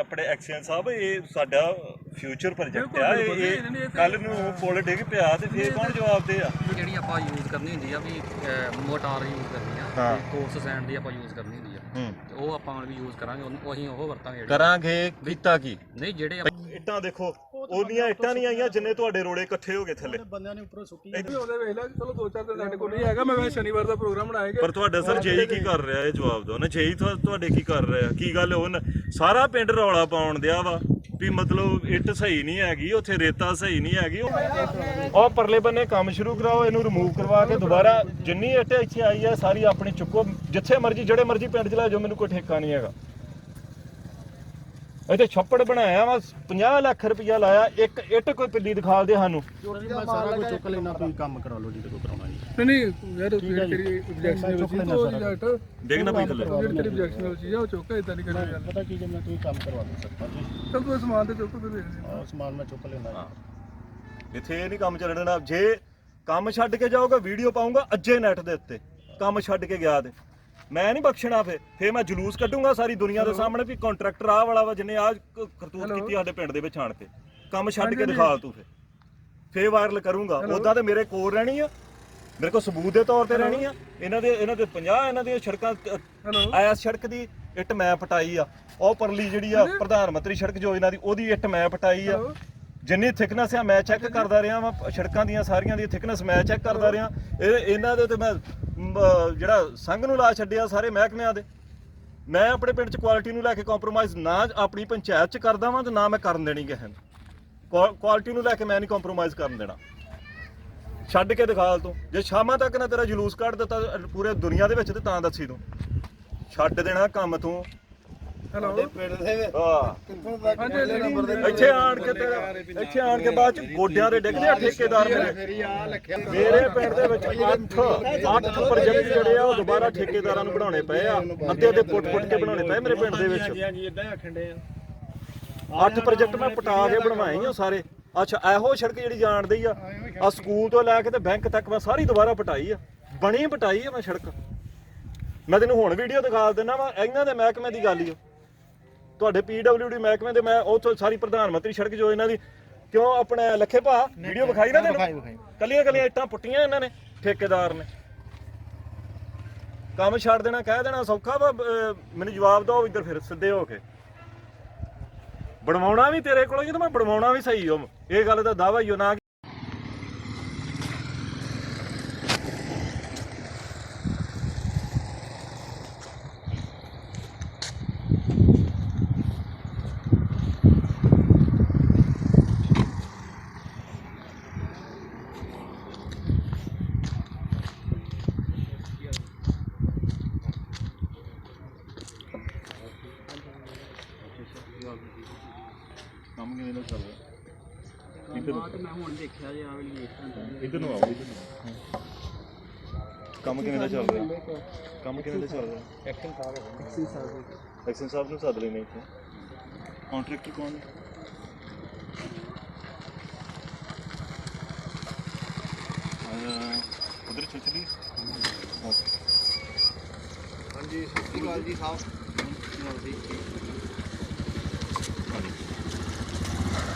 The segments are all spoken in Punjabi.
ਆਪਣੇ ਐਕਸ਼ਨ ਸਾਹਿਬ ਇਹ ਸਾਡਾ ਫਿਊਚਰ ਪ੍ਰੋਜੈਕਟ ਆ। ਇਹ ਕੱਲ ਨੂੰ ਪੁਲ ਡਿੱਗ ਪਿਆ ਤੇ ਫੇਰ ਕੌਣ ਜਵਾਬ ਦੇ ਆ? ਜਿਹੜੀ ਆਪਾਂ ਯੂਜ਼ ਕਰਨੀ ਹੁੰਦੀ ਆ ਵੀ ਮੋਟਾਰ ਯੂਜ਼ ਕਰਨੀ। ਆ ਕੋਰਸ ਸੈਂਡ ਦੀ ਆਪਾਂ ਯੂਜ਼ ਕਰਨੀ ਹੁੰਦੀ ਆ। ਤੇ ਉਹ ਆਪਾਂ ਵੀ ਯੂਜ਼ ਕਰਾਂਗੇ ਉਹਨੂੰ- ਉਹ ਅਸੀਂ ਉਹ ਵਰਤਾਂਗੇ ਕਰਾਂਗੇ ਕੀਤਾ ਕੀ? ਨਹੀਂ ਜਿਹੜੇ ਇੱਟਾਂ ਦੇਖੋ। ਉਹਨੀਆਂ ਇੱਟਾਂ ਨਹੀਂ ਆਈਆਂ ਜਿੰਨੇ ਤੁਹਾਡੇ ਰੋੜੇ ਇਕੱਠੇ ਹੋ ਗਏ ਥੱਲੇ। ਬੰਦਿਆਂ ਨੇ ਉੱਪਰੋਂ ਸੁੱਟੀ ਵੀ ਉਹਦੇ ਵੇਖ ਲੈ ਚਲੋ ਦੋ ਚਾਰ ਦਿਨ ਸਾਡੇ ਕੋਲ ਨਹੀਂ ਹੈਗਾ ਮੈਂ ਮੈਂ ਸ਼ਨੀਵਾਰ ਦਾ ਪ੍ਰੋਗਰਾਮ ਬਣਾਏਗਾ ਪਰ ਤੁਹਾਡਾ ਸਰ ਜੇਈ ਕੀ ਕਰ ਰਿਹਾ ਇਹ ਜਵਾਬ ਦਿਓ ਨਾ? ਜੇਈ ਤੁਹਾਡੇ ਕੀ ਕਰ ਰਿਹਾ? ਕੀ ਗੱਲ ਉਹ ਸਾਰਾ ਪਿੰਡ ਰੌਲਾ ਪਾਉਣ ਦਿਆ ਵਾ ਵੀ ਮਤਲਬ ਇੱਟ ਸਹੀ ਨਹੀਂ ਹੈਗੀ ਉੱਥੇ ਰੇਤਾ ਸਹੀ ਨਹੀਂ ਹੈਗੀ। ਉਹ ਉਹ ਪਰਲੇ ਬੰਨੇ ਕੰਮ ਸ਼ੁਰੂ ਕਰਾਓ ਇਹਨੂੰ ਰਿਮੂਵ ਕਰਵਾ ਕੇ ਦੁਬਾਰਾ ਜਿੰਨੀ ਇੱਟ ਇੱਥੇ ਆਈ ਹੈ ਸਾਰੀ ਆਪਣੀ ਚੁੱਕੋ। ਜਿੱਥੇ ਮਰਜ਼ੀ ਜਿਹੜੇ ਮਰਜ਼ੀ ਪਿੰਡ ਚ ਲੈ ਜਾਓ ਮੈਨੂੰ ਕੋਈ ਠੇਕਾ ਨਹੀਂ ਹੈਗਾ। ਇੱਥੇ ਛੱਪੜ ਬਣਾਇਆ ਵਾ 50 ਲੱਖ ਰੁਪਇਆ ਲਾਇਆ ਇੱਕ ਇੱਟ ਕੋਈ ਪਿੱਲੀ ਦਿਖਾ ਦੇ ਸਾਨੂੰ। ਮੈਂ ਸਾਰਾ ਕੁਝ ਚੁੱਕ ਲੈਣਾ ਤੁਸੀਂ ਕੰਮ ਕਰਾ ਲਓ ਜਿਹਦੇ ਕੋ ਕਰਾਉਣਾ ਜੀ। ਨਹੀਂ ਨਹੀਂ ਯਾਰ ਤੇਰੀ ਚੀਜ਼ ਪਈ ਥੱਲੇ। ਜਿਹੜੀ ਤੇਰੀ objection ਵਾਲੀ ਚੀਜ਼ ਆ ਉਹ ਚੁੱਕ ਇਦਾਂ ਨਹੀਂ ਕਰੀ ਯਾਰ ਪਤਾ ਕੀ ਜੇ ਮੈਂ ਤੁਸੀਂ ਕੰਮ ਕਰਵਾ ਦੋ ਸਕਦਾ ਜੀ ਚਲ ਤੂੰ ਸਮਾਨ ਤੇ ਚੁੱਕ ਵੇਖਦੇ ਹਾਂ। ਆਹ ਸਮਾਨ ਮੈਂ ਚੁੱਕ ਲੈਣਾ ਇੱਥੇ ਇਹ ਨਹੀਂ ਕੰਮ ਚੱਲਣਾ। ਜੇ ਕੰਮ ਛੱਡ ਕੇ ਜਾਓਗਾ ਵੀਡੀਓ ਪਾਉਂਗਾ ਅੱਜੇ ਨੈਟ ਦੇ ਉੱਤੇ। ਕੰਮ ਛੱਡ ਕੇ ਗਿਆ ਤੇ। ਮੈਂ ਨਹੀਂ ਬਖਸ਼ਣਾ ਫੇ ਫੇ ਮੈਂ ਜਲੂਸ ਕੱਢੂੰਗਾ ਸਾਰੀ ਦੁਨੀਆ ਦੇ ਸਾਹਮਣੇ ਵੀ ਕੰਟਰੈਕਟਰ ਆਹ ਵਾਲਾ ਵਾ ਜਿੰਨੇ ਆ ਕਰਤੂਤ ਕੀਤੀ ਸਾਡੇ ਪਿੰਡ ਦੇ ਵਿੱਚ ਆਣ ਕੇ। ਕੰਮ ਛੱਡ ਕੇ ਦਿਖਾ ਤੂੰ ਫੇ ਫੇ ਵਾਇਰਲ ਕਰੂੰਗਾ। ਉਦਾਂ ਤੇ ਮੇਰੇ ਕੋਲ ਰਹਿਣੀ ਆ। ਮੇਰੇ ਕੋਲ ਸਬੂਤ ਦੇ ਤੌਰ ਤੇ ਰਹਿਣੀ ਆ। ਇਹਨਾਂ ਦੇ ਇਹਨਾਂ ਦੇ 50 ਇਹਨਾਂ ਦੀਆਂ ਸੜਕਾਂ ਐਸ ਸੜਕ ਦੀ ਇੱਟ ਮੈਂ ਪਟਾਈ ਆ। ਉਹ ਪਰਲੀ ਜਿਹੜੀ ਆ ਪ੍ਰਧਾਨ ਮੰਤਰੀ ਸੜਕ ਯੋਜਨਾ ਦੀ ਉਹਦੀ ਇੱਟ ਮੈਂ ਪਟਾਈ ਆ। ਜਿੰਨੀ ਥਿਕਨੈਸ ਆ, ਮੈਂ ਚੈੱਕ ਕਰਦਾ ਰਿਹਾ ਵਾਂ, ਸੜਕਾਂ ਦੀਆਂ ਸਾਰੀਆਂ ਦੀ ਥਿਕਨੈਸ ਮੈਂ ਚੈੱਕ ਕਰਦਾ ਰਿਹਾ। ਇਹ, ਇਹਨਾਂ ਦੇ ਤੇ ਮੈਂ ਜਿਹੜਾ ਸੰਘ ਨੂੰ ਲਾ ਛੱਡਿਆ ਸਾਰੇ ਮਹਿਕਮਿਆਂ ਦੇ। ਮੈਂ ਆਪਣੇ ਪਿੰਡ ਚ ਕੁਆਲਿਟੀ ਨੂੰ ਲੈ ਕੇ ਕੰਪਰੋਮਾਈਜ਼ ਨਾ ਆਪਣੀ ਪੰਚਾਇਤ ਚ ਕਰਦਾ ਵਾਂ ਤੇ ਨਾ ਮੈਂ ਕਰਨ ਦੇਣੀ ਕਿਸੇ ਨੂੰ। ਕੁਆਲਿਟੀ ਨੂੰ ਲੈ ਕੇ ਮੈਂ ਨਹੀਂ ਕੰਪਰੋਮਾਈਜ਼ ਕਰਨ ਦੇਣਾ। ਛੱਡ ਕੇ ਦਿਖਾ ਤੂੰ। ਜੇ ਸ਼ਾਮਾਂ ਤੱਕ ਨਾ ਤੇਰਾ ਜਲੂਸ ਕੱਢ ਦਿੱਤਾ, ਪੂਰੇ ਦੁਨੀਆ ਦੇ ਵਿੱਚ ਤੇ ਤਾਂ ਦੱਸੀ ਤੂੰ। ਛੱਡ ਦੇਣਾ ਕੰਮ ਤੂੰ। ਹੈਲੋ ਹਾਂ। ਹਾਂਜੀ ਜਿਹੜੀ ਇੱਥੇ ਆਣ ਕੇ ਤੇਰਾ ਇੱਥੇ ਆਣ ਕੇ ਬਾਅਦ ਚ ਗੋਡਿਆਂ ਦੇ ਡਿੱਗਦੇ ਆ ਠੇਕੇਦਾਰ ਮੇਰੇ। ਮੇਰੇ ਪਿੰਡ ਦੇ ਵਿੱਚ 8 8 ਪ੍ਰੋਜੈਕਟ ਜਿਹੜੇ ਆ ਉਹ ਦੁਬਾਰਾ ਠੇਕੇਦਾਰਾਂ ਨੂੰ ਬਣਾਉਣੇ ਪਏ ਆ। ਅੱਧੇ ਅੱਧੇ ਪੁੱਟ ਪੁੱਟ ਕੇ ਬਣਾਉਣੇ ਪਏ ਮੇਰੇ ਪਿੰਡ ਦੇ ਵਿੱਚ। ਹਾਂਜੀ ਇਦਾਂ ਹੀ ਆਖਣ ਦੇ 8 ਪ੍ਰੋਜੈਕਟ ਮੈਂ ਪਟਾ ਕੇ ਬਣਵਾਏ ਆ ਸਾਰੇ। ਅੱਛਾ ਇਹੋ ਸੜਕ ਜਿਹੜੀ ਜਾਣਦੀ ਆ ਆ ਸਕੂਲ ਤੋਂ ਲੈ ਕੇ ਤੇ ਬੈਂਕ ਤੱਕ ਮੈਂ ਸਾਰੀ ਦੁਬਾਰਾ ਪਟਾਈ ਆ। ਬਣੀ ਪਟਾਈ ਆ ਮੈਂ ਸੜਕ। ਮੈਂ ਤੈਨੂੰ ਹੁਣ ਵੀਡੀਓ ਦਿਖਾ ਦਿੰਦਾ ਵਾ ਇਹਨਾਂ ਦੇ ਮਹਿਕਮੇ ਦੀ ਗੱਲ ਹੀ ਓ ਤੁਹਾਡੇ ਪੀਡਬਲਯੂਡੀ ਮਹਿਕਮੇ ਦੇ ਮੈਂ ਉੱਥੋਂ ਸਾਰੀ ਪ੍ਰਧਾਨ ਮੰਤਰੀ ਸੜਕ ਜੋ ਇਹਨਾਂ ਦੀ ਕਿਉਂ ਆਪਣੇ ਲੱਖੇ ਭਾ ਵੀਡੀਓ ਵਿਖਾਈ ਨਾ ਤੈਨੂੰ? ਕੱਲੀਆਂ ਕੱਲੀਆਂ ਇੱਟਾਂ ਪੁੱਟੀਆਂ ਇਹਨਾਂ ਨੇ ਠੇਕੇਦਾਰ ਨੇ। ਕੰਮ ਛੱਡ ਦੇਣਾ ਕਹਿ ਦੇਣਾ ਸੌਖਾ ਵਾ ਮੈਨੂੰ ਜਵਾਬ ਦਿਓ ਇੱਧਰ ਫਿਰ ਸਿੱਧੇ ਹੋ ਕੇ। ਬਣਵਾਉਣਾ ਵੀ ਤੇਰੇ ਕੋਲੋਂ ਹੀ ਤੇ ਮੈਂ ਬਣਵਾਉਣਾ ਵੀ ਸਹੀ ਹੋ ਇਹ ਗੱਲ ਦਾ ਦਾਵਾ ਹੀ ਹੋ ਨਾ ਕਿ- ਕੰਮ ਕਿਵੇਂ ਦਾ ਚੱਲ ਰਿਹਾ ਇੱਧਰ ਨੂੰ ਮੈਂ ਹੁਣ ਦੇਖਿਆ ਜੇ ਆ ਵਾਲੀ ਇੱਧਰ ਨੂੰ ਆਓ ਇੱਧਰ ਨੂੰ ਕੰਮ ਕਿਵੇਂ ਦਾ ਚੱਲ ਰਿਹਾ? ਕੰਮ ਕਿਵੇਂ ਦਾ ਚੱਲ ਰਿਹਾ? ਐਕਸ਼ਨ ਸਾਹਿਬ ਐਕਸ਼ਨ ਸਾਹਿਬ ਐਕਸ਼ਨ ਸਾਹਿਬ ਨੂੰ ਸੱਦ ਲੈਣੇ ਇੱਥੇ। ਕੰਟਰੈਕਟਰ ਕੌਣ? ਹੈ ਅਹ ਉਧਰ ਚੱਲ ਚਲੀ ਹਾਂਜੀ ਸਤਿ ਸ਼੍ਰੀ ਅਕਾਲ ਜੀ ਸਾਹਿਬ।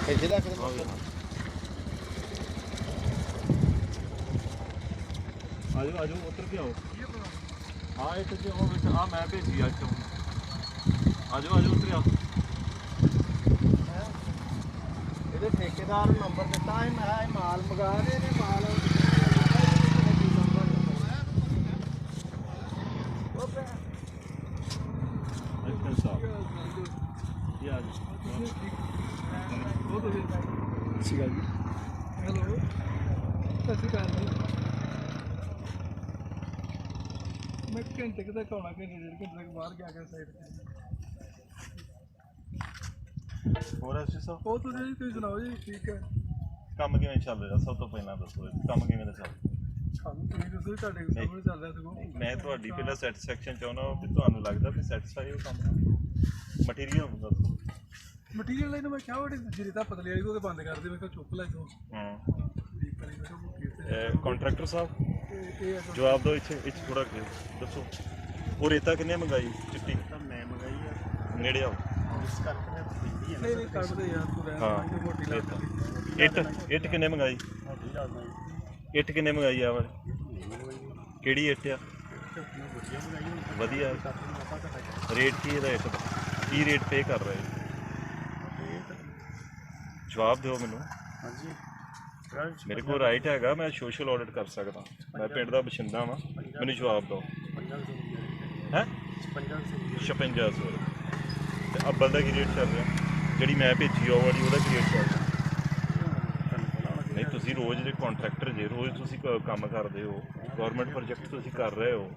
ਇੱਥੇ ਦਾ ਆਜੋ ਆਜੋ ਉੱਤਰ ਕੇ ਆਓ। ਹਾਂ ਇੱਥੇ ਜੇ ਉਹ ਵਿੱਚ ਆ ਮੈਂ ਭੇਜੀ ਅੱਜ ਤੋਂ ਆਜੋ ਆਜੋ ਉੱਤਰ ਆਓ। ਇਹਦੇ ਠੇਕੇਦਾਰ ਨੂੰ ਨੰਬਰ ਦਿੱਤਾ ਹੈ ਮੈਂ ਇਹ ਮਾਲ ਮੰਗਾ ਰਹੇ ਨੇ ਮਾਲ ਬਹੁਤ ਵਧੀਆ ਸੀਗਾ ਜੀ। ਹੈਲੋ। ਸਤਿ ਸ਼੍ਰੀ ਅਕਾਲ ਜੀ। ਮੈਂ ਘੰਟੇ ਕੁ ਤੱਕ ਆਉਣਾ ਘੰਟੇ ਡੇਢ ਘੰਟੇ ਤੱਕ ਬਾਹਰ ਗਿਆ ਕੇ ਸਾਈਡ ਤੇ। ਹੋਰ ਐਸੀ ਸਾਹਿਬ ਉਹ ਤੁਸੀਂ ਜੀ ਤੁਸੀਂ ਸੁਣਾਓ ਜੀ ਠੀਕ ਹੈ। ਕੰਮ ਕਿਵੇਂ ਚੱਲ ਰਿਹਾ? ਸਭ ਤੋਂ ਪਹਿਲਾਂ ਦੱਸੋ ਇਹ ਕੰਮ ਕਿਵੇਂ ਦਾ ਚੱਲ ਰਿਹਾ? ਸਾਨੂੰ ਤੁਸੀਂ ਦੱਸੋ ਜੀ, ਤੁਹਾਡੇ ਸਾਹਮਣੇ ਚੱਲ ਰਿਹਾ ਸਗੋਂ। ਮੈਂ ਤੁਹਾਡੀ ਪਹਿਲਾਂ ਸੈਟੀਸਫੈਕਸ਼ਨ ਚਾਹੁੰਦਾ ਵੀ ਤੁਹਾਨੂੰ ਲੱਗਦਾ ਵੀ ਸੈਟੀਸਫਾਈ ਹੋ ਕੰਮ ਮਟੀਰੀਅਲ ਹੁੰਦਾ ਮਟੀਰੀਅਲ ਲਈ ਤਾਂ ਮੈਂ ਕਿਹਾ ਉਹ ਜਿਹੜੀ ਤਾਂ ਪਤਲੀ ਵਾਲੀ ਉਹ ਤੇ ਬੰਦ ਕਰ ਦੇ ਮੈਂ ਕਿਹਾ ਚੁੱਕ ਲੈ ਤੂੰ ਹਾਂ। ਠੀਕ ਕਰੀ ਮੈਂ ਕਿਹਾ ਮੁੱਕੀ ਤੇ ਕੰਟਰੈਕਟਰ ਸਾਹਿਬ? ਜਵਾਬ ਦਿਓ ਇੱਥੇ ਇੱਥੇ ਥੋੜਾ ਦੱਸੋ। ਉਹ ਰੇਤਾ ਕਿੰਨੇ ਮੰਗਾਈ? ਚਿੱਟੀ? ਤਾਂ ਮੈਂ ਮੰਗਾਈ ਆ। ਨੇੜੇ ਆਓ। ਨਹੀਂ ਨਹੀਂ ਕੱਢ ਦੇ ਯਾਰ ਤੂੰ ਰਹਿਣ ਹਾਂ ਦੇ ਮੋਟੀ ਇਹ ਲੱਗ ਤਾਂ। ਇੱਟ ਇੱਟ ਕਿੰਨੇ ਮੰਗਾਈ? ਇੱਟ ਕਿੰਨੇ ਮੰਗਾਈ ਆ ਵਾਲੀ? ਕਿਹੜੀ ਇੱਟ ਆ? ਵਧੀਆ ਰੇਟ ਕੀ ਇਹਦਾ ਇੱਟ ਦਾ? ਕੀ ਰੇਟ ਪੇ ਕਰ ਰਹੇ? ਜਵਾਬ ਦਿਓ ਮੈਨੂੰ। ਮੇਰੇ ਕੋਲ ਰਾਈਟ ਹੈਗਾ ਮੈਂ ਸੋਸ਼ਲ ਆਡਿਟ ਕਰ ਸਕਦਾ। ਮੈਂ ਪਿੰਡ ਦਾ ਬਸ਼ਿੰਦਾ ਵਾਂ ਮੈਨੂੰ ਜਵਾਬ ਦਿਓ। ਹੈ? 5600 ਤੇ ਅੱਬਲ ਦਾ ਕੀ ਰੇਟ ਚੱਲ ਰਿਹਾ। ਜਿਹੜੀ ਮੈਂ ਭੇਜੀ ਉਹ ਵਾਲੀ ਉਹਦਾ ਕੀ ਰੇਟ ਚੱਲ ਰਿਹਾ। ਨਹੀਂ ਤੁਸੀਂ ਰੋਜ਼ ਦੇ ਕੰਟਰੈਕਟਰ ਜੇ ਰੋਜ਼ ਤੁਸੀਂ ਕ- ਕੰਮ ਕਰਦੇ ਹੋ। ਗਵਰਨਮੈਂਟ ਪ੍ਰੋਜੈਕਟ ਤੁਸੀਂ ਕਰ ਰਹੇ ਹੋ।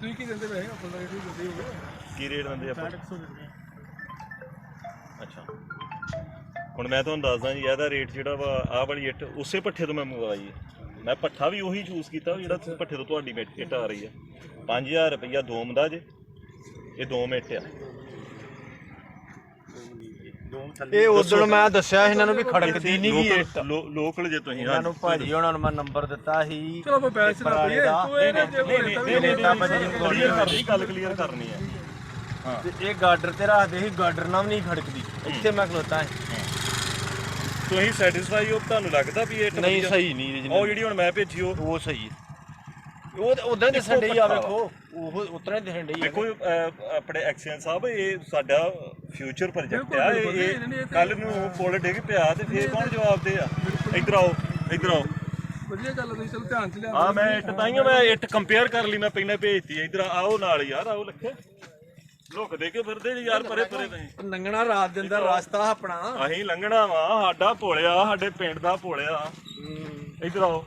ਤੁਸੀਂ ਕੀ ਦਿੰਦੇ ਵੈਸੇ ਆਪਣਾ ਦਾ ਰੇਟ ਦਿੰਦੇ ਹੋਗੇ ਕੀ ਰੇਟ ਦਿੰਦੇ ਆਪਾਂ? ਅੱਛਾ ਹੁਣ ਮੈਂ ਤੁਹਾਨੂੰ ਦੱਸਦਾ ਜੀ ਇਹਦਾ ਰੇਟ ਜਿਹੜਾ ਵਾ ਆਹ ਵਾਲੀ ਇੱਟ ਉਸੇ ਪੱਠੇ ਤੋਂ ਮੈਂ ਮੰਗਵਾਈ ਹੈ ਮੈਂ ਪੱਠਾ ਵੀ ਉਹੀ ਚੂਜ਼ ਕੀਤਾ ਜਿਹੜਾ ਤੁਸੀਂ ਪੱਠੇ ਤੋਂ ਤੁਹਾਡੀ ਮਿੱਟ ਇੱਟ ਆ ਰਹੀ ਹੈ 5000 ਰੁਪਈਆ ਦੋਮ ਦਾ ਜੇ ਇਹ ਦੋਮ ਇੱਟ ਆ ਇਹ ਉਦੋਂ ਮੈਂ ਦੱਸਿਆ ਇਹਨਾਂ ਨੂੰ ਵੀ ਖੜਕਦੀ ਨਹੀਂ ਗਈ ਲੋਕਲ- ਇੱਟ ਲੋ- ਲੋਕਲ ਜੇ ਤੁਸੀਂ ਇਹਨਾਂ ਨੂੰ ਭਾਜੀ ਉਹਨਾਂ ਨੂੰ ਮੈਂ ਨੰਬਰ ਦਿੱਤਾ ਸੀ ਚਲੋ ਆਪਾਂ ਬੈਚ ਨਾ ਪਈਏ ਤੂੰ ਇਹ ਨਾ ਜੇ ਨਹੀਂ ਨਹੀਂ ਨਹੀਂ ਨਹੀਂ ਕਲੀਅਰ ਕਰਨੀ ਗੱਲ ਕਲੀਅਰ ਕਰਨੀ ਹੈ ਹਾਂ ਤੇ ਇਹ ਗਾਡਰ ਤੇ ਰੱਖਦੇ ਸੀ ਗਾਡਰ ਨਾਲ ਵੀ ਨਹੀਂ ਖੜਕਦੀ ਇੱਥੇ ਮੈਂ ਖਲੋਤਾ ਸੀ ਤੁਸੀਂ ਸੈਟੀਸਫਾਈ ਹੋ ਤੁਹਾਨੂੰ ਲੱਗਦਾ ਵੀ ਇਹ ਨਹੀਂ ਸਹੀ ਨਹੀਂ ਉਹ ਜਿਹੜੀ ਹੁਣ ਮੈਂ ਭੇਜੀ ਉਹ ਉਹ ਸਹੀ। ਹੈ ਉਹ ਉਦਾਂ ਦੇ ਸੰਡੇ ਆ ਪੱਕਾ ਵੇਖੋ। ਉਹ ਉਤਰਾ ਹੀ ਦਿਖਣ ਡਈ ਦੇਖੋ ਆਪਣੇ ਐਕਸੀਅਨ ਸਾਹਿਬ ਇਹ ਸਾਡਾ ਫਿਊਚਰ ਪ੍ਰੋਜੈਕਟ ਆ। ਇਹ ਕੱਲ ਨੂੰ ਪੁਲ ਡਿੱਗ ਪਿਆ ਤੇ ਫੇਰ ਕੌਣ ਜਵਾਬ ਦੇ ਆ? ਇੱਧਰ ਆਓ ਇੱਧਰ ਆਓ। ਵਧੀਆ ਗੱਲ ਆ, ਤੁਸੀਂ ਚਲੋ ਧਿਆਨ ਚ ਲਿਆ ਆ ਮੈਂ ਇੱਟ ਤਾਈਓ ਮੈਂ ਇੱਟ ਕੰਪੇਅਰ ਕਰ ਲਈ ਮੈਂ ਪਹਿਲਾਂ ਭੇਜਤੀ ਇੱਧਰ ਆਓ ਨਾਲ ਯਾਰ ਆਓ ਲੱਖੇ। ਲੁਕ ਦੇ ਕੇ ਫਿਰਦੇ ਜੀ ਯਾਰ ਪਰੇ ਪਰੇ ਨਹੀਂ ਲੰਗਣਾ ਰਾਤ ਦਿਨ ਦਾ ਰਸਤਾ ਆਪਣਾ। ਅਸੀਂ ਲੰਘਣਾ ਵਾ ਸਾਡਾ ਭੋਲਿਆ ਸਾਡੇ ਪਿੰਡ ਦਾ ਭੋਲਿਆ। ਇੱਧਰ ਆਓ।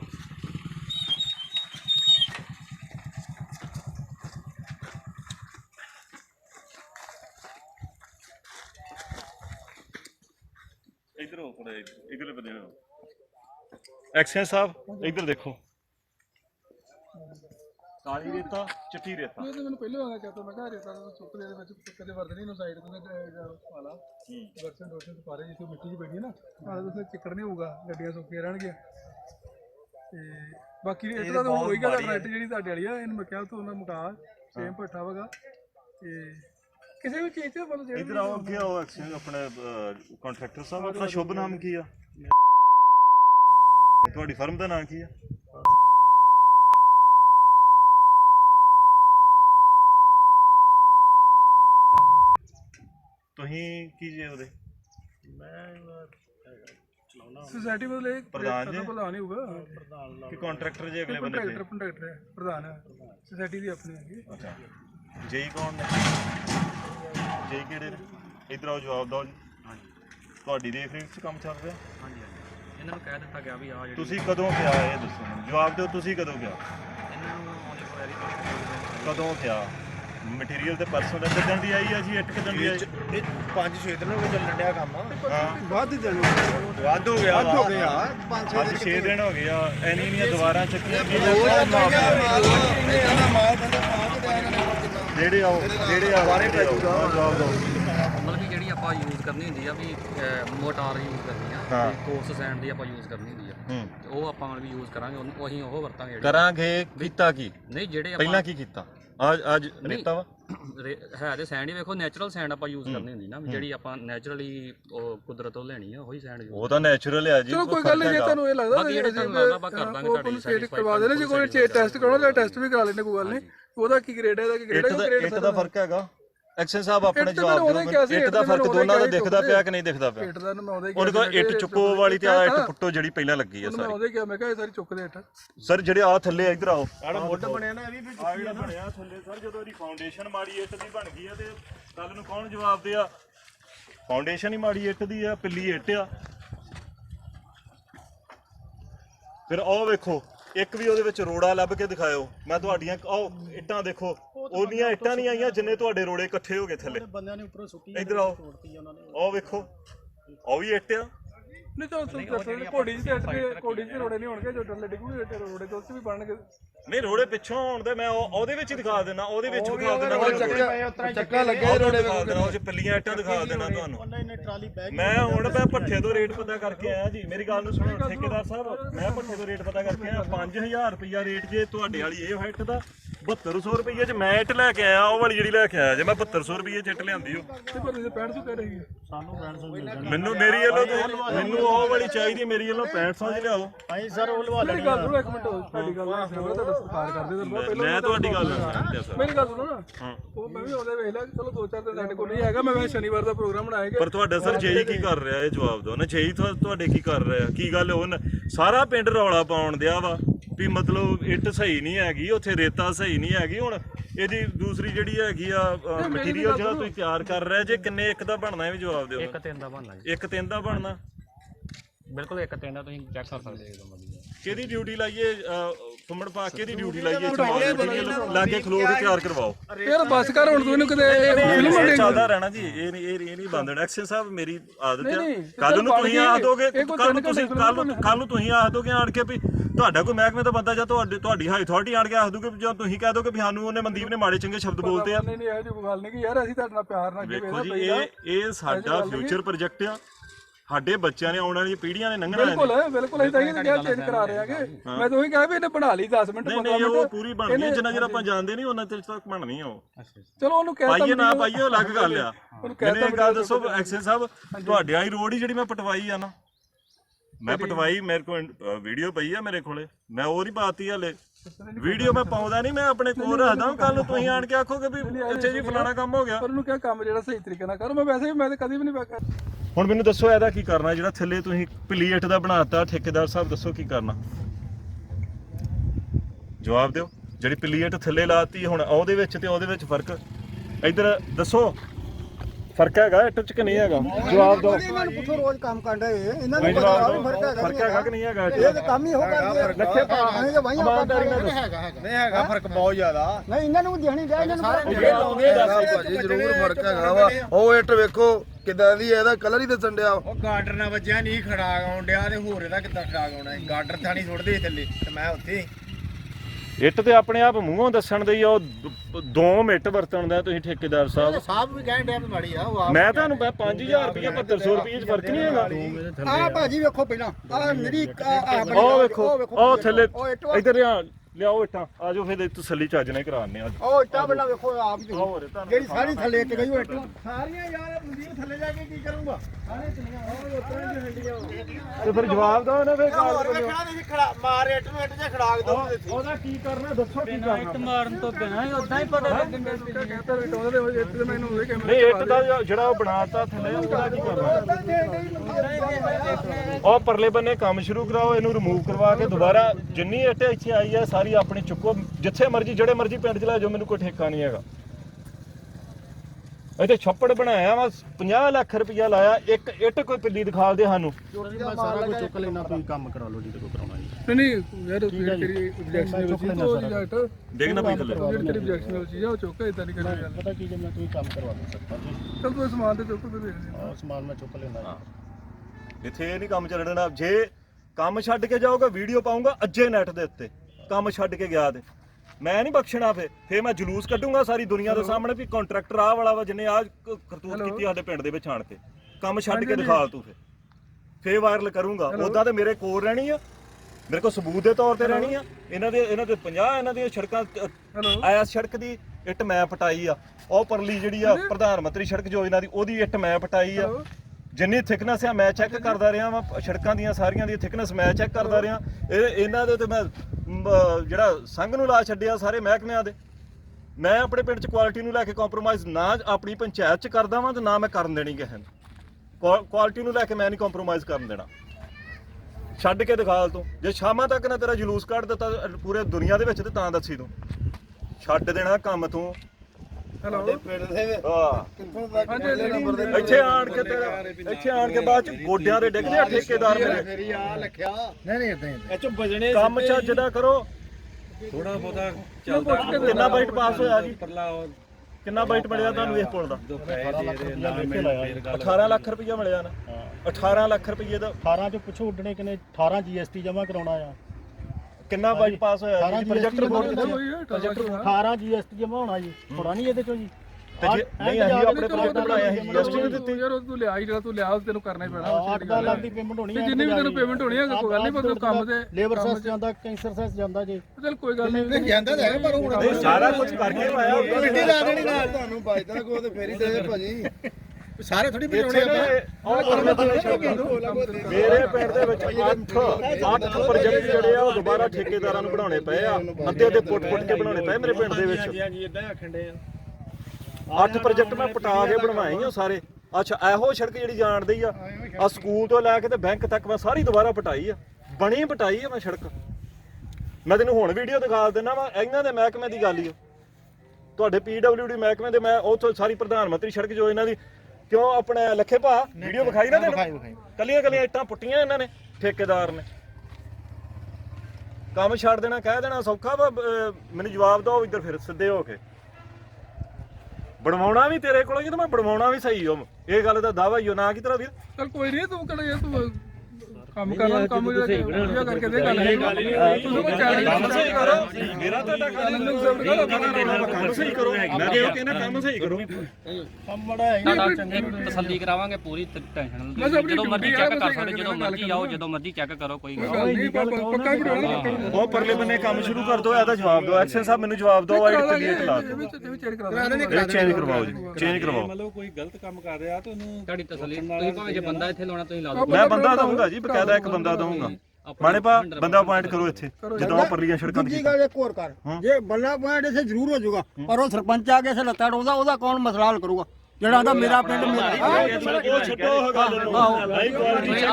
ਇੱਧਰ ਹੋ ਥੋੜਾ ਇੱਧਰਲੇ ਬੰਦੇ ਨੂੰ ਐਕਸ਼ਨ ਸਾਹਿਬ ਇੱਧਰ ਦੇਖੋ। ਕਾਲੀ ਰੇਤਾ ਚਿੱਟੀ ਰੇਤਾ। ਇਹ ਤਾਂ ਮੈਨੂੰ ਪਹਿਲਾਂ ਆਇਆ ਕਹਤਾ ਮੈਂ ਕਿਹਾ ਰੇਤਾ ਦਾ ਸੁੱਕ ਦੇ ਵਿੱਚ ਕਦੇ ਵਰਦਣੀ ਨੂੰ ਸਾਈਡ ਤੋਂ ਵਾਲਾ। ਵਰਸ਼ਨ ਦੋਸ਼ਨ ਪਾਰੇ ਜਿੱਥੇ ਮਿੱਟੀ ਜੀ ਬੈਠੀ ਹੈ ਨਾ ਆਲੇ ਤੁਸੀਂ ਚਿੱਕੜ ਨਹੀਂ ਹੋਊਗਾ ਗੱਡੀਆਂ ਸੁੱਕੀਆਂ ਰਹਿਣਗੀਆਂ। ਤੇ ਬਾਕੀ ਇਹ ਤਾਂ ਹੋਈ ਗਿਆ ਰੈਟ ਜਿਹੜੀ ਤੁਹਾਡੇ ਵਾਲੀ ਆ ਇਹਨੂੰ ਮੈਂ ਕਿਹਾ ਤੂੰ ਉਹਨਾਂ ਮੁਕਾ ਸੇਮ ਭੱਠਾ ਵਗਾ। ਤੇ ਕਿਸੇ ਵੀ ਚੀਜ਼ ਤੇ ਮਤਲਬ ਜਿਹੜੀ ਇੱਧਰ ਆਓ ਅੱਗੇ ਆਓ ਐਕਸ਼ਨ ਆਪਣੇ ਕੰਟਰੈਕਟਰ ਸਾਹਿਬ ਆਪਣਾ ਸ਼ੁਭ ਨਾਮ ਕੀ ਆ? ਤੁਹਾਡੀ ਫਰਮ ਦਾ ਨਾਮ ਕੀ ਆ? ਤੁਸੀਂ ਕੀ ਜੇ ਉਹਦੇ ਸੁਸਾਇਟੀ ਬਦਲੇ ਪ੍ਰਧਾਨ ਜੀ? ਪ੍ਰਧਾਨ ਹੀ ਹੋਊਗਾ। ਕਿ ਕੰਟਰੈਕਟਰ ਜੇ ਅਗਲੇ ਬੰਦੇ ਕੰਟਰੈਕਟਰ ਕੰਟਰੈਕਟਰ ਹੈ ਪ੍ਰਧਾਨ। ਹੈ ਸੁਸਾਇਟੀ ਦੀ ਆਪਣੀ ਹੈਗੀ। ਅੱਛਾ। ਜੇਈ ਕੌਣ ਨੇ? ਜੇਈ ਕਿਹੜੇ ਨੇ? ਇੱਧਰ ਆਓ ਜਵਾਬ ਦਿਓ ਜੀ। ਤੁਹਾਡੀ ਦੇਖ ਰੇਖ 'ਚ ਕੰਮ ਚੱਲ ਰਿਹਾ? ਹਾਂਜੀ ਹਾਂਜੀ। ਇਹਨਾਂ ਨੂੰ ਕਹਿ ਦਿੱਤਾ ਗਿਆ ਵੀ ਆ ਜਿਹੜੀ ਤੁਸੀਂ ਕਦੋਂ ਕਿਹਾ ਇਹ ਦੱਸੋ ਮੈਨੂੰ? ਜਵਾਬ ਦਿਓ ਤੁਸੀਂ ਕਦੋਂ ਕਿਹਾ? ਇਹਨਾਂ ਨੂੰ ਆਉਂਦੀ ਕੁਐਰੀ ਤੋਂ ਕਦੋਂ ਕਿਹਾ? ਮਟੀਰੀਅਲ ਤੇ ਪਰਸੋਂ ਦਾ ਕਿੱਦਣ ਦੀ ਆਈ ਆ ਜੀ ਇੱਟ ਕਿੱਦਣ ਦੀ ਆਈ? ਇਹ 5-6 ਦਿਨ ਹੋ ਗਏ ਚੱਲਣ ਡਿਆ ਕੰਮ। ਹਾਂ। ਵੱਧ ਦਿਨ ਵੱਧ ਹੋ ਗਿਆ। ਵੱਧ ਹੋ ਗਿਆ। ਅੱਜ 6 ਦਿਨ ਹੋ ਗਏ ਆ ਐਨੀ ਨਹੀਂ ਦੁਬਾਰਾ ਚੱਕੀਆਂ। ਜਿਹੜੇ ਆਓ ਜਿਹੜੇ ਆ ਬਾਰੇ ਜਵਾਬ ਦਿਓ। ਮਤਲਬ ਕਿ ਜਿਹੜੀ ਆਪਾਂ ਯੂਜ਼ ਕਰਨੀ ਹੁੰਦੀ ਆ ਵੀ ਮੋਟਾਰ ਯੂਜ਼ ਕਰਨੀ ਆ ਹਾਂ। ਤੇ ਕੋਰਸ ਸੈਂਡ ਦੀ ਆਪਾਂ ਯੂਜ਼ ਕਰਨੀ ਹੁੰਦੀ ਆ। ਹੂੰ। ਤੇ ਉਹ ਆਪਾਂ ਮਤਲਬ ਯੂਜ਼ ਕਰਾਂਗੇ ਉਹ ਉਹ ਵਰਤਾਂਗੇ ਕਰਾਂਗੇ ਕੀਤਾ ਕੀ? ਨਹੀਂ ਜਿਹੜੇ ਪਹਿਲਾਂ ਕੀ ਕੀਤਾ? ਅੱਜ ਅੱਜ ਰੇਤਾ ਵਾ? ਰੇ- ਹੈ ਤੇ ਸੈਂਡ ਹੀ ਵੇਖੋ ਨੈਚੁਰਲ ਸੈਂਡ ਆਪਾਂ ਯੂਜ਼ ਕਰਨੀ ਹੁੰਦੀ ਨਾ ਵੀ ਜਿਹੜੀ ਆਪਾਂ ਨੈਚੁਰਲੀ ਕੁਦਰਤੋਂ ਲੈਣੀ ਆ ਉਹੀ ਸੈਂਡ ਉਹ ਤਾਂ ਨੈਚੁਰਲ ਆ। ਜੀ ਚਲੋ ਕੋਈ ਗੱਲ ਨਹੀਂ ਜੇ ਤੁਹਾਨੂੰ ਇਹ ਲੱਗਦਾ ਬਾਕੀ ਜਿਹੜੇ ਤੁਹਾਨੂੰ ਲੱਗਦਾ ਆਪਾਂ ਕਰ ਦਾਂਗੇ ਤੁਹਾਡੀ ਸਾਈਡ ਕਰਵਾ ਦੇਣਾ ਜੇ ਕੋਈ ਟੈਸਟ ਕਰਾਉਣਾ ਤਾਂ ਟੈਸਟ ਵੀ ਕਰਾ ਲੈਣੇ ਕੋਈ ਗੱਲ ਨਹੀਂ ਉਹਦਾ ਕੀ ਗ੍ਰੇਡ ਹੈ ਇਹਦਾ ਕੀ ਗ੍ਰੇਡ ਹੈ ਦਾ ਗ੍ਰੇਡ ਇੱਟ ਦਾ ਫ਼ਰਕ ਹੈਗਾ। ਐਕਸ਼ਨ ਸਾਹਿਬ ਆਪਣੇ ਜਵਾਬ ਉਹਦਾ ਦਿਓ ਕਿਹਾ ਸੀ, ਮੈਨੂੰ। ਇੱਟ ਦਾ ਫ਼ਰਕ ਉਹਦਾ ਦੋਨਾਂ ਦਾ ਦਿਖਦਾ ਪਿਆ ਕਿ ਨਹੀਂ ਦਿਖਦਾ ਪਿਆ? ਇੱਟ ਦਾ ਮੈਂ ਉਹਦਾ ਹੀ ਉਹਨੇ ਕਹਾ ਇੱਟ ਚੁੱਕੋ ਵਾਲੀ ਤੇ ਆ ਇੱਟ ਪੁੱਟੋ ਜਿਹੜੀ ਪਹਿਲਾਂ ਲੱਗੀ ਆ ਮੈਂ ਸਾਰੀ। ਉਹਦੇ ਕਿਹਾ ਮੈਂ ਕਿਹਾ ਇਹ ਸਾਰੀ ਚੁੱਕ ਦੇ ਇੱਟ। ਸਰ ਜਿਹੜੇ ਆ ਥੱਲੇ ਇੱਧਰ ਆਓ। ਆੜਾ ਮੁੱਢ ਬਣਿਆ ਨਾ ਇਹ ਵੀ ਆ ਜਿਹੜਾ ਬਣਿਆ ਥੱਲੇ ਸਰ ਜਦੋਂ ਇਹਦੀ ਫਾਊਂਡੇਸ਼ਨ ਮਾੜੀ ਇੱਟ ਦੀ ਬਣ ਗਈ ਆ ਤੇ ਕੱਲ ਨੂੰ ਕੌਣ ਜਵਾਬ ਦੇ ਆ? ਫਾਊਂਡੇਸ਼ਨ ਹੀ ਮਾੜੀ ਇੱਟ ਦੀ ਆ ਪਿੱਲੀ ਇੱਟ ਆ। ਫਿਰ ਉਹ ਵੇਖੋ ਇੱਕ ਵੀ ਉਹਦੇ ਵਿੱਚ ਰੋੜਾ ਲੱਭ ਕੇ ਦਿਖਾਇਓ। ਮੈਂ ਤੁਹਾਡੀਆਂ ਉਹ ਇੱਟਾਂ ਦੇਖੋ। ਉਹਨੀਆਂ ਇੱਟਾਂ ਨਹੀਂ ਆਈਆਂ ਜਿੰਨੇ ਤੁਹਾਡੇ ਰੋੜੇ ਇਕੱਠੇ ਹੋ ਗਏ ਥੱਲੇ। ਬੰਦਿਆਂ ਨੇ ਉੱਪਰੋਂ ਸੁੱਟੀ ਇੱਧਰ ਆਓ। ਤੋੜਤੀ ਉਹਨਾਂ ਨੇ। ਉਹ ਵੇਖੋ। ਉਹ ਵੀ ਇੱਟ ਆ। ਨਹੀਂ ਤਾਂ ਉਸ ਕੋਡੀ ਚ ਤੇ ਕੋਡੀ ਚ ਰੋੜੇ ਨਹੀਂ ਹੋਣਗੇ ਜੋ ਟੱਲੇ ਡਿੱਗੂਗੇ ਤੇ ਰੋੜੇ ਤੋਂ ਵੀ ਬਣਨਗੇ। ਨਹੀਂ ਰੋੜੇ ਪਿੱਛੋਂ ਆਉਣ ਦੇ ਮੈਂ ਉਹ- ਉਹਦੇ ਵਿੱਚ ਹੀ ਦਿਖਾ ਦੇਣਾ ਉਹਦੇ ਵਿੱਚ ਦਿਖਾ ਦੇਣਾ ਤੁਹਾਨੂੰ। ਚੱਕਾ ਲੱਗਿਆ ਉਹਦੇ ਦਿਖਾ ਦੇਣਾ ਉਹ ਚ ਪਿੱਲੀਆਂ ਇੱਟਾਂ ਦਿਖਾ ਦੇਣਾ ਤੁਹਾਨੂੰ। ਮੈਂ ਹੁਣ ਮੈਂ ਭੱਠੇ ਤੋਂ ਰੇਟ ਪਤਾ ਕਰਕੇ ਆਇਆ ਜੀ। ਮੇਰੀ ਗੱਲ ਨੂੰ ਸੁਣੋ ਠੇਕੇਦਾਰ ਸਾਹਿਬ ਮੈਂ ਭੱਠੇ ਤੋਂ ਰੇਟ ਪਤਾ ਕਰਕੇ ਆਇਆ। 5000 ਰੁਪਿਆ ਰੇਟ ਜੇ ਤੁਹਾਡੇ ਵਾਲੀ ਇਹ ਇੱਟ ਦਾ 7200 ਰੁਪਏ ਚ ਮੈਂ ਇੱਟ ਲੈ ਕੇ ਆਇਆ ਉਹ ਵਾਲੀ ਜਿਹੜੀ ਲੈ ਕੇ ਆਇਆ ਜੇ ਮੈਂ 7200 ਰੁਪਏ ਚ ਇੱਟ ਲਿਆਂਦੀ ਉਹ। ਤੇ ਪਰ ਇਹ 65 ਕਹਿ ਰਹੀ ਹੈ ਸਾਨੂੰ ਬ੍ਰਾਂਡ ਸੋ ਮਿਲ ਜਾਣੀ ਮੈਨੂੰ ਮੇਰੀ ਵੱਲੋਂ ਤੇ- ਮੈਨੂੰ ਉਹ ਵਾਲੀ ਚਾਹੀਦੀ ਮੇਰੀ ਵੱਲੋਂ 6500 ਚ ਲਿਆਓ। ਅਸੀਂ ਸਰ ਉਹ ਲਵਾ ਮੇਰੀ ਗੱਲ ਸੁਣੋ ਇੱਕ ਮਿੰਟ ਤੁਹਾਡੀ ਗੱਲ ਨਾਲ ਸਹਿਮਤ ਹਾਂ, ਤੁਹਾਡਾ ਸਤਿਕਾਰ ਕਰਦੇ ਤੇ ਬਹੁਤ ਪਹਿਲਾਂ ਮੈਂ ਤੁਹਾਡੀ ਗੱਲ ਹਾਂ ਸਰ। ਮੇਰੀ ਗੱਲ ਸੁਣੋ ਨਾ। ਉਹ ਮੈਂ ਵੀ ਉਹਦੇ ਵੇਖ ਲਿਆ ਚਲੋ ਦੋ ਚਾਰ ਦਿਨ ਸਾਡੇ ਕੋਲ ਨਹੀਂ ਹੈਗਾ ਮੈਂ ਮੈਂ ਸ਼ਨੀਵਾਰ ਦਾ ਪ੍ਰੋਗਰਾਮ ਬਣਾਏਗਾ ਪਰ ਤੁਹਾਡਾ ਸਰ ਜੇਈ ਕੀ ਕਰ ਰਿਹਾ ਇਹ ਜਵਾਬ ਦਿਓ। ਨਾ ਜੇਈ ਤੁਹਾਡੇ ਕੀ ਕਰ ਰਿਹਾ? ਕੀ ਗੱਲ ਉਹ ਸਾਰਾ ਪਿੰਡ ਰੌਲਾ ਪਾਉਣ ਦਿਆ ਵਾ। ਵੀ ਮਤਲਬ ਇੱਟ ਸਹੀ ਨਹੀਂ ਹੈਗੀ ਉੱਥੇ ਰੇਤਾ ਸਹੀ ਨਹੀਂ ਹੈਗੀ ਹੁਣ। ਇਹਦੀ ਦੂਸਰੀ ਜਿਹੜੀ ਹੈਗੀ ਆ ਮਟੀਰੀਅਲ ਜਿਹੜਾ ਤੁਸੀਂ ਤਿਆਰ ਕਰ ਰਹੇ ਜੇ ਕਿੰਨੇ ਇੱਕ ਦਾ ਬਣਨਾ ਇਹ ਵੀ ਜਵਾਬ ਦਿਓ। ਇੱਕ ਤਿੰਨ ਦਾ ਬਣਨਾ ਜੀ। ਇੱਕ ਤਿੰਨ ਦਾ ਬਣਨਾ। ਬਿਲਕੁਲ ਇੱਕ ਤਿੰਨ ਦਾ ਤੁਸੀਂ ਚੈੱਕ ਕਰ ਸਕਦੇ ਹੋ। ਜਦੋਂ ਮਰਜ਼ੀ ਕਿਹਦੀ ਡਿਊਟੀ ਲਾਈਏ ਫੁੰਮੜ ਪਾ ਕੇ ਕਿਹਦੀ ਡਿਊਟੀ ਲਾਈਏ ਸਮਾਨ ਮਟੀਰੀਅਲ ਲਾ ਕੇ ਖਲੋ ਕੇ ਤਿਆਰ ਕਰਵਾਓ। ਯਾਰ ਬਸ ਕਰ ਹੁਣ ਤੂੰ ਇਹਨੂੰ ਕਿਤੇ ਫਿਲਮ ਇਹ ਚੱਲਦਾ ਰਹਿਣਾ ਜੀ ਇਹ ਨਹੀਂ ਇਹ ਇਹ ਨਹੀਂ ਬੰਦ ਐਕਸ਼ਨ ਸਾਹਿਬ ਮੇਰੀ ਆਦਤ ਆ। ਨਹੀਂ, ਕੱਲ ਨੂੰ ਤੁਸੀਂ ਆਖ ਦੋਗੇ ਕੱਲ ਨੂੰ ਤੁਸੀਂ ਕੱਲ ਨੂੰ ਕੱਲ ਨੂੰ ਤੁਸੀਂ ਆਖ ਦੋਗੇ ਆਣ ਕੇ ਵੀ ਤੁਹਾਡਾ ਕੋਈ ਮਹਿਕਮੇ ਦਾ ਬੰਦਾ ਜਾਂ ਤੁਹਾਡੇ ਤੁਹਾਡੀ ਹਾਈ ਅਥਾਰਟੀ ਆਣ ਕੇ ਆਖ ਦੋਗੇ ਜਾਂ ਤੁਸੀਂ ਕਹਿ ਦੋਗੇ ਵੀ ਸਾਨੂੰ ਉਹਨੇ ਮਨਦੀਪ ਨੇ ਮਾੜੇ ਚੰਗੇ ਸ਼ਬਦ ਬੋਲਤੇ ਆ। ਨਹੀਂ ਨਹੀਂ ਇਹ ਜੀ ਗੱਲ ਨਹੀਂ ਕਿ ਯਾਰ ਅਸੀਂ ਤੁਹਾਡੇ ਨਾਲ ਪਿਆਰ ਨਾਲ ਅੱਗੇ ਵੇਖੋ ਜੀ ਇਹ ਇਹ ਸਾਡਾ ਫਿਊਚਰ ਪ੍ਰੋਜੈਕਟ ਆ। ਸਾਡੇ ਬੱਚਿਆਂ ਨੇ ਆਉਣ ਵਾਲੀਆਂ ਪੀੜ੍ਹੀਆਂ ਨੇ ਲੰਘਣਾ ਹੈ ਬਿਲਕੁਲ ਬਿਲਕੁਲ ਅਸੀਂ ਤਾਂ ਇਹ ਕਿਹਾ ਚੇਂਜ ਕਰਾ ਰਹੇ ਆਂਗੇ। ਮੈਂ ਤਾਂ ਉਹੀ ਕਿਹਾ ਵੀ ਇਹਨੇ ਬਣਾ ਲਈ 10 ਮਿੰਟ ਨਹੀਂ 15 ਨਹੀਂ ਉਹ ਮਿੰਟ। ਪੂਰੀ ਬਣਨੀ ਹੈ ਜਿੰਨਾ ਚਿਰ ਆਪਾਂ ਜਾਣਦੇ ਨਹੀਂ ਉਹਨਾਂ ਚਿਰ ਤੱਕ ਬਣਨੀ ਆ ਉਹ। ਚਲੋ ਉਹਨੂੰ ਕਹਿ ਪਾਈਏ ਨਾ ਪਾਈਏ ਉਹ ਅਲੱਗ ਗੱਲ ਆ। ਉਹਨੂੰ ਕਹਿ ਮੈਨੂੰ ਇੱਕ ਗੱਲ ਦੱਸੋ ਐਕਸ਼ਨ ਸਾਹਿਬ ਤੁਹਾਡੇ ਵਾਲੀ ਰੋਡ ਹੀ ਜਿਹੜੀ ਮੈਂ ਪਟਵਾਈ ਆ ਨਾ ਮੈਂ ਪਟਵਾਈ ਮੇਰੇ ਕੋਲ ਵੀਡੀਓ ਪਈ ਆ ਮੇਰੇ ਕੋਲੇ। ਮੈਂ ਉਹ ਨਹੀਂ ਪਾਤੀ ਹਲੇ। ਵੀਡੀਓ ਮੈਂ ਪਾਉਂਦਾ ਨਹੀਂ ਮੈਂ ਆਪਣੇ ਕੋਲ ਰੱਖਦਾ ਕੱਲ ਨੂੰ ਤੁਸੀਂ ਆਣ ਕੇ ਆਖੋਗੇ ਵੀ ਇੱਥੇ ਜੀ ਫਲਾਣਾ ਕੰਮ ਹੋ ਗਿਆ। ਪਰ ਉਹਨੂੰ ਕਿਹਾ ਕੰਮ ਜਿਹੜਾ ਸਹੀ ਤਰੀਕੇ ਨਾਲ ਕਰ। ਮੈਂ ਵੈਸੇ ਵੀ ਮੈਂ ਤਾਂ ਕਦੀ ਵੀ ਨਹੀਂ ਬੈਕਾ ਹੁਣ ਮੈਨੂੰ ਦੱਸੋ ਇਹਦਾ ਕੀ ਕਰਨਾ, ਜਿਹੜਾ ਥੱਲੇ ਤੁਸੀਂ ਪਲੀਏਟ ਦਾ ਬਣਾਤਾ, ਠੇਕੇਦਾਰ ਸਾਹਿਬ ਦੱਸੋ ਕੀ ਕਰਨਾ? ਜਵਾਬ ਦਿਓ, ਜਿਹੜੀ ਪਲੀਏਟ ਥੱਲੇ ਲਾਤੀ, ਹੁਣ ਉਹਦੇ ਵਿੱਚ ਤੇ ਉਹਦੇ ਵਿੱਚ ਫ਼ਰਕ। ਇੱਧਰ ਦੱਸੋ। ਫ਼ਰਕ ਹੈਗਾ ਇੱਟ ਚ ਕਿ ਨਹੀਂ ਹੈਗਾ? ਜਵਾਬ ਦਿਓ। ਇਹਨਾਂ ਨੂੰ ਪੁੱਛੋ ਰੋਜ਼ ਕੰਮ ਕਰ ਰਹੇ ਇਹਨਾਂ ਨੂੰ ਪਤਾ ਵੀ ਫ਼ਰਕ ਹੈਗਾ। ਫ਼ਰਕ ਹੈਗਾ ਕਿ ਨਹੀਂ ਹੈਗਾ ਇਹ ਤਾਂ ਕੰਮ ਹੀ ਹੋ ਕਰਦੇ ਲੱਖੇ ਪਾ ਅਸੀਂ ਤਾਂ ਵਾਹੀਆਂ ਇਮਾਨਦਾਰੀ ਨਾਲ ਦੱਸੋ। ਹੈਗਾ ਹੈਗਾ। ਨਹੀਂ ਹੈਗਾ ਫ਼ਰਕ ਬਹੁਤ ਜ਼ਿਆਦਾ। ਨਹੀਂ ਇਹਨਾਂ ਨੂੰ ਦਿਹਣੀ ਦੇ ਇਹਨਾਂ ਨੂੰ ਭਾਜੀ ਜ਼ਰੂਰ ਫ਼ਰਕ ਹੈਗਾ ਵਾ। ਉਹ ਇੱਟ ਵੇਖੋ ਕਿਦਾਂ ਦੀ ਇਹਦਾ ਕਲਰ ਹੀ ਦੱਸਣ ਡਿਆ। ਉਹ ਗਾਰਡਰ ਨਾਲ ਵੱਜਿਆ ਨਹੀਂ ਖੜਾਕ ਆਉਣ ਡਿਆ ਤੇ ਹੋਰ ਇਹਦਾ ਕਿੱਦਾਂ ਖੜਾਕ ਆਉਣਾ ਹੈ? ਗਾਰਡਰ ਥਾਣੀ ਸੁੱਟਦੇ ਥੱਲੇ ਤੇ ਮੈਂ ਉੱਥੇ। ਇੱਟ ਤੇ ਆਪਣੇ ਆਪ ਮੂੰਹੋਂ ਦੱਸਣ ਦੇ ਹੀ ਆ ਉਹ 2 ਮਿੰਟ ਵਰਤਣ ਦਾ ਤੁਸੀਂ ਠੇਕੇਦਾਰ ਸਾਹਿਬ। ਸਾਹਿਬ ਵੀ ਕਹਿਣ ਡਿਆ ਵੀ ਮਾੜੀ ਆ ਉਹ ਆਪ ਮੈਂ ਤੁਹਾਨੂੰ 5000 ਰੁਪਏ 7200 ਰੁਪਏ ਚ ਫ਼ਰਕ ਨਹੀਂ ਹੈਗਾ। ਆਹ ਭਾਜੀ ਵੇਖੋ ਪਹਿਲਾਂ ਆਹ ਮੇਰੀ ਆਹ ਉਹ ਵੇਖੋ ਉਹ ਥੱਲੇ ਉਹ ਇੱਟ ਇੱਧਰ ਆ। ਲਿਆਓ ਇੱਟਾਂ ਆਜੋ ਫਿਰ ਤਸੱਲੀ ਚੱਜ ਨਾਲ ਕਰਾਉਂਦੇ ਆ ਉਹ ਇੱਟਾਂ ਪਹਿਲਾਂ ਵੇਖੋ ਆਪ ਹੀ ਦੇਖੋ। ਹੋਰ ਤੁਹਾਨੂੰ ਜਿਹੜੀ ਸਾਰੀ ਥੱਲੇ ਇੱਟ ਗਈ ਉਹ ਇੱਟ ਸਾਰੀਆਂ ਯਾਰ ਮਨਦੀਪ ਥੱਲੇ ਜਾ ਕੇ ਕੀ ਕਰੂੰਗਾ ਸਾਰੇ ਚਲੀਆਂ ਉਹ ਉਤਰਾਂ ਦੀ ਹੰਡੀਆਂ ਤੇ ਫਿਰ ਜਵਾਬ ਦਿਓ ਨਾ ਫਿਰ ਹੋਰ ਵੇਖਣਾ ਖੜਾ ਮਾਰ ਇੱਟ ਨੂੰ ਇੱਟ ਜਾਂ ਖੜਾਕ ਦੋ ਉਹਦਾ ਕੀ ਕਰਨਾ ਦੱਸੋ ਕੀ ਕਰਨਾ ਮਾਰਨ ਤੋਂ ਬਿਨਾਂ ਉਦਾਂ ਹੀ ਪਤਾ ਟੋਲੇ ਦੇ ਇੱਟ ਤੇ ਮੈਨੂੰ ਉਹਦੇ ਕੈਮਰੇ ਨਹੀਂ ਇੱਟ ਦਾ ਜਿਹੜਾ ਉਹ ਬਣਾਤਾ ਥੱਲੇ ਉਹਦਾ ਕੀ ਕਰਨਾ ਉਹ ਪਰਲੇ ਬੰਨੇ ਕੰਮ ਸ਼ੁਰੂ ਕਰਾਓ ਇਹਨੂੰ ਰਿਮੂਵ ਕਰਵਾ ਕੇ ਦੁਬਾਰਾ ਜਿੰਨੀ ਇੱਟ ਇੱਥੇ ਆਈ ਹੈ ਸਾਰੀ ਆਪਣੀ ਚੁੱਕੋ ਜਿੱਥੇ ਮਰਜ਼ੀ ਜਿਹੜੇ ਮਰਜ਼ੀ ਪਿੰਡ ਚ ਲੈ ਜਾਓ ਮੈਨੂੰ ਕੋਈ ਠੇਕਾ ਨਹੀਂ ਹੈਗਾ। ਇੱਥੇ ਛੱਪੜ ਬਣਾਇਆ ਵਾ 50 ਲੱਖ ਰੁਪਇਆ ਲਾਇਆ ਇੱਕ ਇੱਟ ਕੋਈ ਪਿੱਲੀ ਦਿਖਾ ਦੇ ਸਾਨੂੰ। ਮੈਂ ਸਾਰਾ ਕੁਝ ਚੁੱਕ ਲੈਣਾ ਤੁਸੀਂ ਕੰਮ ਕਰਾ ਲਓ ਜਿਹਦੇ ਕੋ ਕਰਾਉਣਾ ਜੀ। ਨਹੀਂ ਨਹੀਂ ਯਾਰ ਤੇਰੀ ਆਬਜੈਕਸ਼ਨ ਚੀਜ਼ ਤੋਂ ਰਿਜੈਕਟ ਡਿੱਗਣਾ ਪਈ ਥੱਲੇ ਜਿਹੜੀ ਤੇਰੀ ਆਬਜੈਕਸ਼ਨ ਚੀਜ਼ ਆ ਉਹ ਚੁੱਕ ਇਦਾਂ ਨਹੀਂ ਕਰਨੀ ਗੱਲ ਪਤਾ ਕੀ ਜੇ ਮੈਂ ਤੁਸੀਂ ਕੰਮ ਕਰਵਾ ਦੋ ਸਕਦਾ ਜੀ। ਚਲ ਤੂੰ ਸਮਾਨ ਤੇ ਚੁੱਕ ਤੇ ਵੇਖ ਆਹ ਸਮਾਨ ਮੈਂ ਚੁੱਕ ਲੈਣਾ ਇੱਥੇ ਇਹ ਨਹੀਂ ਕੰਮ ਚੱਲਣਾ। ਜੇ ਕੰਮ ਛੱਡ ਕੇ ਜਾਓਗਾ ਵੀਡੀਓ ਪਾਉਂਗਾ ਅੱਜੇ ਨੈਟ ਦੇ ਉੱਤੇ। ਕੰਮ ਛੱਡ ਕੇ ਗਿਆ ਤੇ। ਮੈਂ ਨਹੀਂ ਬਖਸ਼ਣਾ ਫੇ ਫੇ ਮੈਂ ਜਲੂਸ ਕੱਢੂੰਗਾ ਸਾਰੀ ਦੁਨੀਆ ਦੇ ਸਾਹਮਣੇ ਵੀ ਕੰਟਰੈਕਟਰ ਆਹ ਵਾਲਾ ਵਾ ਜਿਹਨੇ ਕ- ਕਰਤੂਤ ਕੀਤੀ ਸਾਡੇ ਪਿੰਡ ਦੇ ਵਿੱਚ ਆਣ ਕੇ। ਕੰਮ ਛੱਡ ਕੇ ਦਿਖਾ ਤੂੰ ਫੇ ਫੇ ਵਾਇਰਲ ਕਰੂੰਗਾ। ਉਦਾਂ ਤੇ ਮੇਰੇ ਕੋਲ ਰਹਿਣੀ ਆ। ਮੇਰੇ ਕੋਲ ਸਬੂਤ ਦੇ ਤੌਰ ਤੇ ਰਹਿਣੀ ਆ। ਇਹਨਾਂ ਦੇ ਇਹਨਾਂ ਦੇ 50 ਇਹਨਾਂ ਦੀਆਂ ਸੜਕਾਂ ਆਇਆ ਸੜਕ ਦੀ ਇੱਟ ਮੈਂ ਪਟਾਈ ਆ। ਉਹ ਪਰਲੀ ਜਿਹੜੀ ਆ ਪ੍ਰਧਾਨ ਮੰਤਰੀ ਸੜਕ ਯੋਜਨਾ ਦੀ ਉਹਦੀ ਇੱਟ ਮੈਂ ਪਟਾਈ ਆ। ਜਿੰਨੀ ਥਿਕਨੈਸ ਆ ਮੈਂ ਚੈੱਕ ਕਰਦਾ ਰਿਹਾ ਵਾਂ ਸੜਕਾਂ ਦੀਆਂ ਸਾਰੀਆਂ ਦੀ ਥਿਕਨੈਸ ਮੈਂ ਚੈੱਕ ਕਰਦਾ ਰਿਹਾ। ਇਹ ਇਹਨਾਂ ਦੇ ਤੇ ਮੈਂ ਜਿਹੜਾ ਸੰਘ ਨੂੰ ਲਾ ਛੱਡਿਆ ਸਾਰੇ ਮਹਿਕਮਿਆਂ ਦੇ। ਮੈਂ ਆਪਣੇ ਪਿੰਡ ਚ ਕੁਆਲਿਟੀ ਨੂੰ ਲੈ ਕੇ ਕੰਪਰੋਮਾਈਜ਼ ਨਾ ਆਪਣੀ ਪੰਚਾਇਤ ਚ ਕਰਦਾ ਵਾਂ ਤੇ ਨਾ ਮੈਂ ਕਰਨ ਦੇਣੀ ਕਿਸੇ ਨੂੰ। ਕੁਆਲਿਟੀ ਨੂੰ ਲੈ ਕੇ ਮੈਂ ਨਹੀਂ ਕੰਪਰੋਮਾਈਜ਼ ਕਰਨ ਦੇਣਾ। ਛੱਡ ਕੇ ਦਿਖਾ ਤੂੰ। ਜੇ ਸ਼ਾਮਾਂ ਤੱਕ ਨਾ ਤੇਰਾ ਜਲੂਸ ਕੱਢ ਦਿੱਤਾ ਪੂਰੇ ਦੁਨੀਆ ਦੇ ਵਿੱਚ ਤੇ ਤਾਂ ਦੱਸੀ ਤੂੰ। ਛੱਡ ਦੇਣਾ ਕੰਮ ਤੂੰ। ਹੈਲੋ ਪਿੰਡ ਦੇ ਵਿੱਚ ਹਾਂ। ਕਿੱਥੋਂ ਤੱਕ ਹਾਂਜੀ, ਪਹਿਲੇ ਨੰਬਰ ਦੇ ਇੱਥੇ ਆਣ ਕੇ ਤੇਰਾ ਇੱਥੇ ਆਣ ਕੇ ਬਾਅਦ ਚ ਗੋਡਿਆਂ ਦੇ ਡਿੱਗਦੇ ਆ ਠੇਕੇਦਾਰ ਮੇਰੇ। ਮੇਰੀ ਆ ਲਖਿਆ। ਨਹੀਂ ਨਹੀਂ ਇਦਾਂ ਹੀ ਇਹ ਚ ਵਜਣੇ ਕੰਮ ਚੱਜ ਦਾ ਕਰੋ। ਥੋੜਾ ਬਹੁਤਾ ਕਿੰਨਾ ਬਾਈਟ ਪਾਸ ਹੋਇਆ ਜੀ? ਕਿੰਨਾ ਬਾਈਟ ਮਿਲਿਆ ਤੁਹਾਨੂੰ ਇਸ ਪੁਲ ਦਾ? 18 ਲੱਖ ਰੁਪਇਆ ਮਿਲਿਆ ਨਾ। 18 ਲੱਖ ਰੁਪਏ ਦਾ 18 ਚ ਪੁੱਛੋ ਉੱਡਣੇ ਕਿਨੇ 18 ਜੀਐਸਟੀ ਜਮ੍ਹਾਂ ਕਰਾਉਣਾ ਆ। ਕਿੰਨਾ ਬਜਟ ਪਾਸ ਹੋਇਆ ਜੀ? ਪ੍ਰੋਜੈਕਟ ਰਿਪੋਰਟ ਕਿੱਥੇ? ਉਹੀ ਹੈ, ਪ੍ਰੋਜੈਕਟ 18 ਜੀਐਸਟੀ ਜਮ੍ਹਾਂ ਹੋਣਾ ਜੀ ਥੋੜਾ ਨਹੀਂ ਇਹਦੇ ਚੋਂ ਜੀ। ਤੇ ਜੇ ਨਹੀਂ ਅਸੀਂ ਆਪਣੇ ਪ੍ਰੋਜੈਕਟ ਬਣਾਇਆ ਸੀ ਜੀਐਸਟੀ ਦਿੱਤੀ। ਯਾਰ ਉਹ ਤੂੰ ਲਿਆ ਹੀ ਜਿਹੜਾ ਤੂੰ ਲਿਆ ਤੈਨੂੰ ਕਰਨਾ ਹੀ ਪੈਣਾ 8 ਲੱਖ ਦੀ ਪੇਮੈਂਟ ਹੋਣੀ ਤੇ ਜਿੰਨੀ ਵੀ ਤੈਨੂੰ ਪੇਮੈਂਟ ਹੋਣੀ ਹੈ ਕੋਈ ਗੱਲ ਨਹੀਂ ਪਰ ਕੰਮ ਤੇ ਲੇਬਰ ਸੈਸ ਜਾਂਦਾ ਕੈਂਸਰ ਸੈਸ ਜਾਂਦਾ ਜੀ। ਚਲ ਕੋਈ ਗੱਲ ਨਹੀਂ। ਜਾਂਦਾ ਤਾਂ ਹੈ ਪਰ ਹੁਣ ਸਾਰਾ ਕੁਝ ਕਰਕੇ ਆਇਆ ਮਿੱਟੀ ਲਾ ਦੇਣੀ ਨਾਲ ਤੁਹਾਨੂੰ ਬਚਦਾ ਕੋ ਤੇ ਫੇਰ ਹੀ ਦੇ ਭਾਜੀ। ਸਾਰੇ ਥੋੜੀ ਸੜਕਾਂ। ਮੇਰੇ ਪਿੰਡ ਦੇ ਵਿੱਚ 8 8 ਪ੍ਰੋਜੈਕਟ ਜਿਹੜੇ ਆ ਉਹ ਦੁਬਾਰਾ ਠੇਕੇਦਾਰਾਂ ਨੂੰ ਬਣਾਉਣੇ ਪਏ ਆ। ਅੱਧੇ ਅੱਧੇ ਪੁੱਟ ਪੁੱਟ ਕੇ ਬਣਾਉਣੇ ਪਏ ਮੇਰੇ ਪਿੰਡ ਦੇ ਵਿੱਚ। ਹਾਂਜੀ ਇਦਾਂ ਆਖਣ ਦੇ ਆ। 8 ਪ੍ਰੋਜੈਕਟ ਮੈਂ ਪਟਾ ਕੇ ਬਣਵਾਏ ਆ ਸਾਰੇ। ਅੱਛਾ ਇਹੋ ਸੜਕ ਜਿਹੜੀ ਜਾਣਦੀ ਆ ਆ ਸਕੂਲ ਤੋਂ ਲੈ ਕੇ ਤੇ ਬੈਂਕ ਤੱਕ ਮੈਂ ਸਾਰੀ ਦੁਬਾਰਾ ਪਟਾਈ ਆ। ਬਣੀ ਪਟਾਈ ਆ ਮੈਂ ਸੜਕ। ਮੈਂ ਤੈਨੂੰ ਹੁਣ ਵੀਡੀਓ ਦਿਖਾ ਦਿੰਦਾ ਵਾ ਇਹਨਾਂ ਦੇ ਮਹਿਕਮੇ ਦੀ ਗੱਲ ਹੀ ਆ। ਤੁਹਾਡੇ ਪੀਡਬਲਯੂਡੀ ਮਹਿਕਮੇ ਦੇ ਮੈਂ ਉੱਥੋਂ ਸਾਰੀ ਪ੍ਰਧਾਨ ਮੰਤਰੀ ਸੜਕ ਜੋ ਇਹਨਾਂ ਦੀ ਕਿਉਂ ਆਪਣੇ ਲੱਖੇ ਭਾ? ਵੀਡੀਓ ਵਿਖਾਈ ਨਾ ਤੈਨੂੰ? ਕੱਲੀਆਂ ਕੱਲੀਆਂ ਇੱਟਾਂ ਪੁੱਟੀਆਂ ਇਹਨਾਂ ਨੇ ਠੇਕੇਦਾਰ ਨੇ। ਕੰਮ ਛੱਡ ਦੇਣਾ ਕਹਿ ਦੇਣਾ ਸੌਖਾ ਵਾ ਮੈਨੂੰ ਜਵਾਬ ਦਿਓ ਇੱਧਰ ਫਿਰ ਸਿੱਧੇ ਹੋ ਕੇ। ਬਣਵਾਉਣਾ ਵੀ ਤੇਰੇ ਕੋਲੋਂ ਹੀ ਤੇ ਮੈਂ ਬਣਵਾਉਣਾ ਵੀ ਸਹੀ ਹੋ ਇਹ ਗੱਲ ਦਾ ਦਾਵਾ ਹੀ ਹੋ ਨਾ ਕੀ ਤੇਰਾ ਵੀਰ? ਚਲ ਕੋਈ ਨਹੀਂ ਤੂੰ ਕਿਹੜਾ ਯਾਰ ਤੂੰ ਕੰਮ ਕਰਨਾ ਕੰਮ ਜਿਹੜਾ ਕਰਕੇ ਦੇ ਗੱਲ ਨਹੀਂ ਤੂੰ ਕੋਈ ਚਾਹ ਕੰਮ ਸਹੀ ਕਰੋ। ਮੇਰਾ ਤੁਹਾਡਾ ਗੱਲ ਨਹੀਂ। ਕੰਮ ਸਹੀ ਕਰੋ। ਮੈਂ ਕਿਹਾ ਕਹਿੰਦਾ ਕੰਮ ਸਹੀ ਕਰੋ। ਕੰਮ ਬੜਾ ਹੈ। ਤੁਹਾਡਾ ਇੱਕ ਤਸੱਲੀ ਕਰਾਵਾਂਗੇ ਪੂਰੀ ਟੈਨਸ਼ਨ ਜਦੋਂ ਮਰਜ਼ੀ ਚੈੱਕ ਕਰ ਸਕਦੇ ਜਦੋਂ ਮਰਜ਼ੀ ਆਓ ਕਰੋ। ਜਦੋਂ ਮਰਜ਼ੀ ਚੈੱਕ ਕਰੋ ਕੋਈ ਉਹ ਪਰਲੇ ਬੰਨੇ ਕੰਮ ਸ਼ੁਰੂ ਕਰ ਦਿਓ ਇਹਦਾ ਜਵਾਬ ਦਿਓ। ਐਕਸ਼ਨ ਸਾਹਿਬ ਮੈਨੂੰ ਜਵਾਬ ਦਿਓ ਆਈਡ ਕਲੀਅਰ ਲਾ ਦਿਓ। ਇਹ ਚੇਂਜ ਕਰਾ ਦੇ ਇਹ ਚੇਂਜ ਕਰਵਾਓ ਜੀ ਚੇਂਜ ਕਰਵਾਓ। ਤੁਹਾਡੀ ਤਸੱਲੀ ਤੁਸੀਂ ਭਾਵੇਂ ਜੇ ਬੰਦਾ ਇੱਥੇ ਲਾਉਣਾ ਤੁਸੀਂ ਲਾ ਦਿਓ। ਮੈਂ ਬੰਦਾ ਦਊਂਗਾ ਜੀ ਬਕਾਇਦਾ ਇੱਕ ਬੰਦਾ ਦਊਂਗਾ। ਮਾਣੇ ਪਾ ਬੰਦਾ ਅਪਾਇੰਟ ਕਰੋ ਇੱਥੇ ਜਦੋਂ ਆਹ ਪਰਲੀਆਂ ਸੜਕਾਂ ਦੂਜੀ ਦੀ ਗੱਲ ਇੱਕ ਹੋਰ ਕਰ। ਜੇ ਬੱਲਾ ਪੁਆਇੰਟ ਇਥੇ ਜ਼ਰੂਰ ਹੋ ਜਾਊਗਾ ਪਰ ਉਹ ਸਰਪੰਚ ਆ ਕੇ ਇਥੇ ਲੱਤਾਂ ਡੋਦਾ ਉਹਦਾ ਕੌਣ ਮਸਲਾ ਹੱਲ ਕਰੂਗਾ? ਜਿਹੜਾ ਆਂਦਾ ਮੇਰਾ ਪਿੰਡ ਮੇਰਾ ਉਹ ਛੱਡੋ ਉਹ ਗੱਲ ਨੂੰ। ਹਾਈ ਕੁਆਲਿਟੀ ਤੁਸੀਂ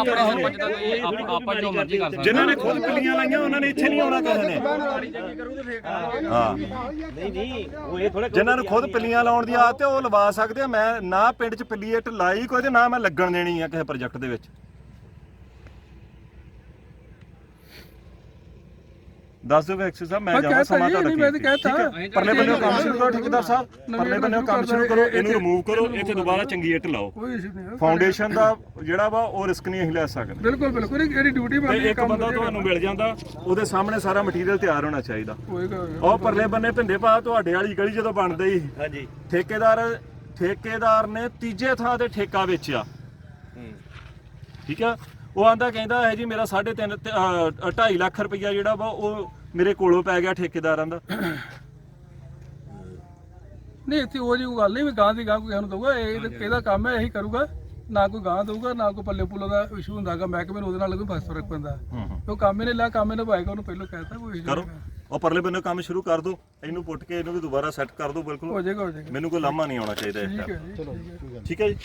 ਆਪ- ਆਪਾਂ ਜੋ ਮਰਜ਼ੀ ਕਰ ਸਕਦੇ। ਜਿਨ੍ਹਾਂ ਨੇ ਖੁਦ ਪਿੱਲੀਆਂ ਲਾਈਆਂ ਉਹਨਾਂ ਨੇ ਇੱਥੇ ਨਹੀਂ ਆਉਣਾ ਕਿਸੇ ਨੇ। ਹਾਂ। ਨਹੀਂ ਨਹੀਂ ਉਹ ਇਹ ਥੋੜਾ ਜਿਨ੍ਹਾਂ ਨੂੰ ਖੁਦ ਪਿੱਲੀਆਂ ਲਾਉਣ ਦੀ ਆਦਤ ਹੈ ਉਹ ਲਵਾ ਸਕਦੇ ਆ। ਮੈਂ ਨਾ ਪਿੰਡ 'ਚ ਪਿੱਲੀ ਇੱਟ ਲਾਈ ਕੋਈ ਤੇ ਨਾ ਮੈਂ ਲੱਗਣ ਦੇਣੀ ਆ ਕਿਸੇ ਪ੍ਰੋਜੈਕਟ ਦੇ ਵਿੱਚ। ਦੱਸ ਦਿਓ ਐਕਸਰ ਸਾਹਿਬ ਮੈਂ ਜਾਵਾਂ ਸਮਾਂ ਤੁਹਾਡਾ ਠੀਕ। ਹੈ? ਪਰਲੇ ਬੰਨੇ ਕੰਮ ਸ਼ੁਰੂ ਕਰੋ ਠੇਕੇਦਾਰ ਸਾਹਿਬ ਪਰਲੇ ਬੰਨੇ ਕੰਮ ਸ਼ੁਰੂ ਕਰੋ ਇਹਨੂੰ ਰਿਮੂਵ ਕਰੋ ਇੱਥੇ ਦੁਬਾਰਾ ਚੰਗੀ ਇੱਟ ਲਾਓ। ਫਾਊਂਡੇਸ਼ਨ ਦਾ ਜਿਹੜਾ ਵਾ ਉਹ ਰਿਸਕ ਨਹੀਂ ਅਸੀਂ ਲੈ ਸਕਦੇ। ਬਿਲਕੁਲ ਬਿਲਕੁਲ ਇਹ ਜਿਹੜੀ ਡਿਊਟੀ ਬਣਦੀ ਇੱਕ ਬੰਦਾ ਤੁਹਾਨੂੰ ਮਿਲ ਜਾਂਦਾ ਉਹਦੇ ਸਾਹਮਣੇ ਸਾਰਾ ਮਟੀਰੀਅਲ ਤਿਆਰ ਹੋਣਾ ਚਾਹੀਦਾ। ਉਹ ਪਰਲੇ ਬੰਨੇ ਭਿੰਦੇ ਪਾ ਤੁਹਾਡੇ ਵਾਲੀ ਗਲੀ ਜਦੋਂ ਬਣਦੇ ਹੀ। ਹਾਂਜੀ। ਠੇਕੇਦਾਰ ਠੇਕੇਦਾਰ ਨੇ ਤੀਜੇ ਥਾਂ ਤੇ ਠੇਕਾ ਵੇਚਿਆ। ਠੀਕ ਆ? ਉਹ ਆਂਦਾ ਕਹਿੰਦਾ ਹੈ ਜੀ ਮੇਰਾ 3.5 2.5 ਲੱਖ ਰੁਪਈਆ ਜਿਹੜਾ ਵਾ ਉਹ ਮੇਰੇ ਕੋਲੋਂ ਪੈ ਗਿਆ ਠੇਕੇਦਾਰਾਂ ਦਾ। ਨਹੀਂ ਇੱਥੇ ਉਹ ਜੀ ਕੋਈ ਗੱਲ ਨਹੀਂ ਵੀ ਗਾਂ ਦੀ ਗਾਂ ਕੋਈ ਸਾਨੂੰ ਦਊਗਾ ਇਹ ਤੇ ਇਹਦਾ ਕੰਮ ਹੈ ਇਹੀ ਕਰੂਗਾ। ਨਾ ਕੋਈ ਗਾਂ ਦਊਗਾ ਨਾ ਕੋਈ ਪੱਲੇ ਪੁੱਲੇ ਦਾ ਇਸ਼ੂ ਹੁੰਦਾਗਾ। ਮਹਿਕਮੇ ਨੂੰ ਉਹਦੇ ਨਾਲ ਕੋਈ ਫਸ ਫ਼ਰਕ ਪੈਂਦਾ। ਉਹ ਕੰਮ ਹੀ ਨਹੀਂ ਲਾ ਕੰਮ ਹੀ ਨਿਭਾਏਗਾ ਉਹਨੂੰ ਪਹਿਲਾਂ ਕਹਿਤਾ ਕੋਈ ਕਰੋ। ਉਹ ਪਰਲੇ ਬੰਨੇ ਕੰਮ ਸ਼ੁਰੂ ਕਰ ਦਿਓ ਇਹਨੂੰ ਪੁੱਟ ਕੇ ਇਹਨੂੰ ਵੀ ਦੁਬਾਰਾ ਸੈੱਟ ਕਰ ਦਿਓ ਹੋ ਬਿਲਕੁਲ ਜਾਏਗਾ ਹੋ ਜਾਏਗਾ। ਮੈਨੂੰ ਕੋਈ ਲਾਮਾ ਨਹੀਂ ਆਉਣਾ ਚਾਹੀਦਾ ਇਸ ਠੀਕ ਟਾਈਮ ਹੈ ਜੀ ਚਲੋ ਠੀਕ ਹੈ ਜੀ?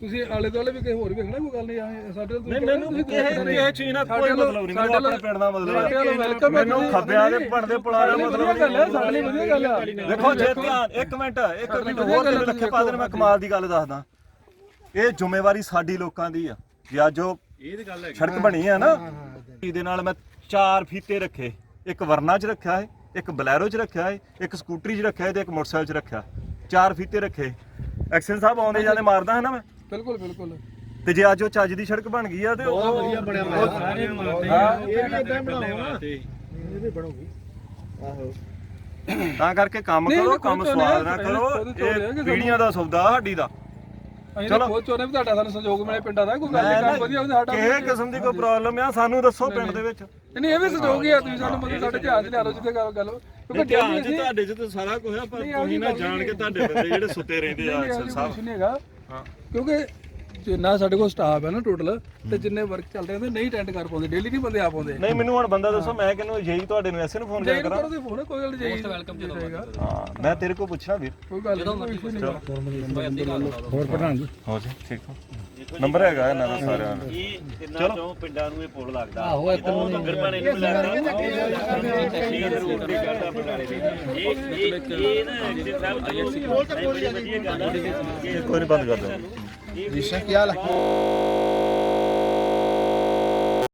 ਤੁਸੀਂ ਆਲੇ ਦੁਆਲੇ ਵੀ ਕਿਸੇ ਹੋਰ ਵੇਖਣਾ ਕੋਈ ਗੱਲ ਨਹੀਂ ਆ ਸਾਡੇ ਤੋਂ ਨਹੀਂ ਮੈਨੂੰ ਕਿਸੇ ਕਿਸੇ ਚੀਜ਼ ਨਾਲ ਕੋਈ ਮਤਲਬ ਨਹੀਂ ਮੈਨੂੰ ਆਪਣੇ ਪਿੰਡ ਦਾ ਮਤਲਬ ਸਾਡੇ ਵੱਲੋਂ ਹੈ welcome ਹੈ ਮੈਨੂੰ ਤੁਸੀਂ। ਖੱਬਿਆਂ ਦੇ ਬਣਦੇ ਪੁਲਾਂ ਦਾ ਵਧੀਆ ਮਤਲਬ ਗੱਲ ਹੈ ਸਾਡੇ ਲਈ ਵਧੀਆ ਗੱਲ ਆ ਦੇਖੋ ਜੇ ਧਿਆਨ ਇੱਕ ਮਿੰਟ ਇੱਕ ਮਿੰਟ ਹੋਰ ਤੈਨੂੰ ਲੱਖੇ ਪਾ ਦੇਣ ਮੈਂ ਕਮਾਲ ਦੀ ਗੱਲ ਦੱਸਦਾ। ਇਹ ਜ਼ਿੰਮੇਵਾਰੀ ਸਾਡੀ ਲੋਕਾਂ ਦੀ ਆ। ਜੇ ਅੱਜ ਉਹ ਸੜਕ ਬਣੀ ਆ ਨਾ ਇਹਦੇ ਨਾਲ ਮੈਂ ਚਾਰ ਫੀਤੇ ਰੱਖੇ। ਇੱਕ ਵਰਨਾ 'ਚ ਰੱਖਿਆ ਹੈ ਇੱਕ ਬਲੈਰੋ 'ਚ ਰੱਖਿਆ ਹੈ ਇੱਕ ਸਕੂਟਰੀ 'ਚ ਰੱਖਿਆ ਹੈ ਤੇ ਇੱਕ ਮੋਟਰਸਾਈਕਲ 'ਚ ਰੱਖਿਆ ਚਾਰ ਫੀਤੇ ਰੱਖੇ। ਐਕਸ਼ਨ ਸਾਹਿਬ ਆਉਂਦੇ ਜਾਂਦੇ ਮਾਰਦਾ ਹੈ ਨਾ ਮੈਂ? ਬਿਲਕੁਲ ਬਿਲਕੁਲ। ਤੇ ਜੇ ਅੱਜ ਉਹ ਚੱਜ ਦੀ ਸੜਕ ਬਣ ਗਈ ਆ ਤੇ ਉਹ ਵਧੀਆ ਬਣਿਆ ਤਾਂ ਕਰਕੇ ਕੰਮ ਨਹੀਂ, ਕਰੋ ਨਹੀਂ, ਕੰਮ ਖੁਦ ਤੋਂ ਸਵਾਦ ਨਹੀਂ, ਨਾ ਖੁਦ ਕਰੋ ਤੋਂ ਇਹ ਪੀੜੀਆਂ ਦਾ ਸੌਦਾ ਸਾਡੀ ਦਾ। ਅਸੀਂ ਤਾਂ ਬਹੁਤ ਚਾਹੁੰਦੇ ਵੀ ਤੁਹਾਡਾ ਸਾਨੂੰ ਸਹਿਯੋਗ ਮਿਲੇ ਪਿੰਡਾਂ ਦਾ ਕੋਈ ਗੱਲ ਨਹੀਂ ਕੰਮ ਵਧੀਆ ਹੋਵੇ ਸਾਡਾ ਕਿਸੇ ਕਿਸਮ ਦੀ ਕੋਈ ਪ੍ਰੋਬਲਮ ਆ ਸਾਨੂੰ ਦੱਸੋ ਪਿੰਡ ਦੇ ਵਿੱਚ। ਨਹੀਂ ਇਹ ਵੀ ਸਹਿਯੋਗ ਹੀ ਆ ਤੁਸੀਂ ਸਾਨੂੰ ਮਤਲਬ ਸਾਡੇ ਧਿਆਨ ਚ ਲਿਆ ਲਓ ਜਿੱਥੇ ਗੱਲ ਗੱਲ ਕਿਉਂਕਿ ਧਿਆਨ ਚ ਤੁਹਾਡੇ ਚ ਤਾਂ ਸਾਰਾ ਕੁਝ ਆ ਪਰ ਤੁਸੀਂ ਨਾ ਜਾਣ ਕੇ ਤੁਹਾਡੇ ਬੰਦੇ ਜਿਹੜੇ ਸੁੱਤੇ ਰਹਿੰਦੇ ਆ ਜਿਹੀ ਸਾਹਿਬ ਨਹੀਂ ਹੈਗਾ। ਕਿਉਂਕਿ ਜਿੰਨਾ ਸਾਡੇ ਕੋਲ ਸਟਾਫ ਹੈ ਨਾ ਟੋਟਲ ਤੇ ਜਿੰਨੇ ਵਰਕ ਚੱਲ ਰਹੇ ਨੇ ਨਹੀਂ ਅਟੈਂਡ ਕਰ ਪਾਉਂਦੇ ਡੇਲੀ ਨਹੀਂ ਬੰਦੇ ਆ ਪਾਉਂਦੇ। ਨਹੀਂ ਮੈਨੂੰ ਹੁਣ ਬੰਦਾ ਦੱਸੋ ਮੈਂ ਕਿਹਨੂੰ ਜੇਈ ਤੁਹਾਡੇ ਨੂੰ ਐਸੇ ਨੂੰ ਫੋਨ ਜੇ ਕਰਿਆ ਕਰਾਂ? ਕਰੋ ਤੇ ਫੋਨ ਕੋਈ ਗੱਲ ਜਾਈ ਵੈਲਕਮ ਜਦੋਂ ਹਾਂ ਮੈਂ ਤੇਰੇ ਕੋਲ ਪੁੱਛਣਾ ਵੀਰ। ਕੋਈ ਗੱਲ ਨਹੀਂ ਕੋਈ issue ਨਹੀਂ ਹੋ ਜੀ ਠੀਕ ਹੋ? ਨੰਬਰ ਹੈਗਾ ਇਹਨਾਂ ਦਾ ਸਾਰਿਆਂ ਦਾ। ਇਹ ਚੋਂ ਪਿੰਡਾਂ ਨੂੰ ਇਹ ਪੁਲ ਲੱਗਦਾ। ਆਹੋ ਇੱਕ ਨੂੰ ਨਗਰ ਬਣੇ ਨੂੰ ਲੱਗਦਾ। ਇਹ ਰੋਡ ਤੇ ਚੜਦਾ ਬਗਾਲੇ ਦੇ ਇਹ ਇਹ ਇਹ ਨਾ ਜਿਹੜੇ ਸਾਹਿਬ ਚਲੋ ਬੜੀ ਵਧੀਆ ਗੱਲ ਆ। ਕੋਈ ਨਹੀਂ ਬੰਦ ਕਰ ਦਿਓ। ਕੀ ਹਾਲ ਹੈ?